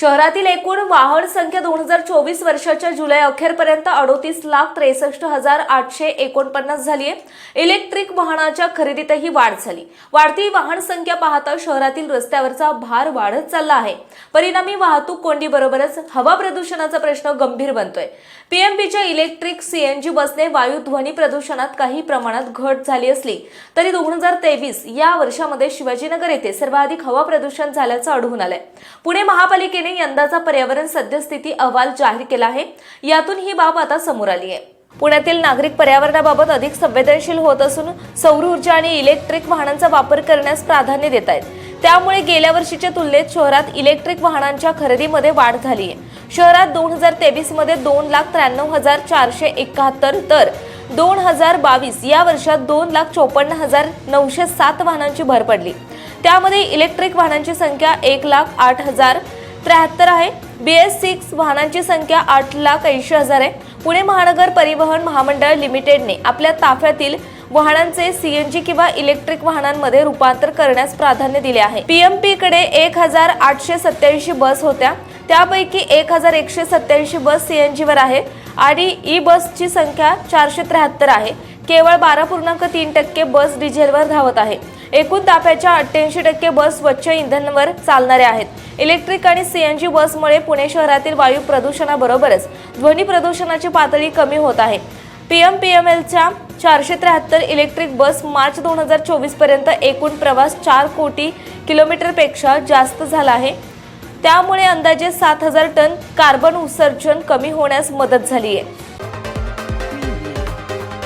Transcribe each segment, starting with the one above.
शहरातील एकूण वाहन संख्या दोन हजार चोवीस वर्षाच्या जुलै अखेरपर्यंत अडोतीस लाख त्रेसष्ट हजार आठशे एकोणपन्नास झाली आहे. इलेक्ट्रिक वाहनाच्या खरेदीतही वाढ झाली. वाढती वाहन संख्या पाहता शहरातील रस्त्यावरचा भार वाढत चालला आहे. परिणामी वाहतूक कोंडीबरोबरच हवा प्रदूषणाचा प्रश्न गंभीर बनतोय. पीएमपीच्या इलेक्ट्रिक सीएनजी बसने वायू ध्वनी प्रदूषणात काही प्रमाणात घट झाली असली तरी दोन हजार तेवीस या वर्षामध्ये शिवाजीनगर येथे सर्वाधिक हवा प्रदूषण झाल्याचं आढळून आलंय. पुणे महापालिकेने यंदाचा पर्यावरण सद्यस्थिती अहवाल जाहीर केला आहे. यातून ही बाब आता समोर आली आहे. पुण्यातील नागरिक पर्यावरणाबाबत अधिक संवेदनशील होत असून सौर ऊर्जा आणि इलेक्ट्रिक वाहनांचा वापर करण्यास प्राधान्य देत आहेत. त्यामुळे गेल्या वर्षीच्या तुलनेत शहरात इलेक्ट्रिक वाहनांच्या खरेदीमध्ये वाढ झाली आहे. शहरात दोन हजार तेवीसमध्ये दोन लाख त्र्याण्णव हजार चारशे एकाहत्तर तर दोन हजार बावीस या वर्षात दोन लाख चोपन्न हजार नऊशे सात वाहनांची भर पडली. त्यामध्ये इलेक्ट्रिक वाहनांची संख्या एक लाख आठ हजार त्र्याहत्तर आहे. बी एस सिक्स वाहनांची संख्या आठ लाख ऐंशी हजार आहे. पुणे महानगर परिवहन महामंडळ लिमिटेडने आपल्या ताफ्यातील वाहनांचे सीएनजी किंवा इलेक्ट्रिक वाहनांमध्ये रूपांतर करण्यास प्राधान्य दिले आहे. पीएमपी कडे एक हजार आठशे सत्याऐंशी बस होत्या. त्यापैकी एक हजार एकशे सत्याऐंशी बस सी एन जीवर आहे आणि ई बसची संख्या चारशे त्र्याहत्तर आहे. केवळ बारा पूर्णांक तीन टक्के बस डिझेलवर धावत आहे. एकूण ताफ्याच्या अठ्ठ्याऐंशी टक्के बस स्वच्छ इंधनावर चालणाऱ्या आहेत. इलेक्ट्रिक आणि सीएनजी बसमुळे पुणे शहरातील वायू प्रदूषणाबरोबरच ध्वनी प्रदूषणाची पातळी कमी होत आहे. पीएम एलच्या चारशे त्र्याहत्तर इलेक्ट्रिक बस मार्च दोन हजार चोवीसपर्यंत एकूण प्रवास चार कोटी किलोमीटरपेक्षा जास्त झाला आहे. त्यामुळे अंदाजे सात हजार टन कार्बन उत्सर्जन कमी होण्यास मदत झाली आहे.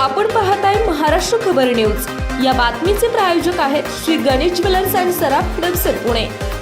आपण पाहताय महाराष्ट्र खबर न्यूज. या बातमीचे प्रायोजक आहेत श्री गणेश ज्वेलर्स अँड सराफ हडपसर पुणे.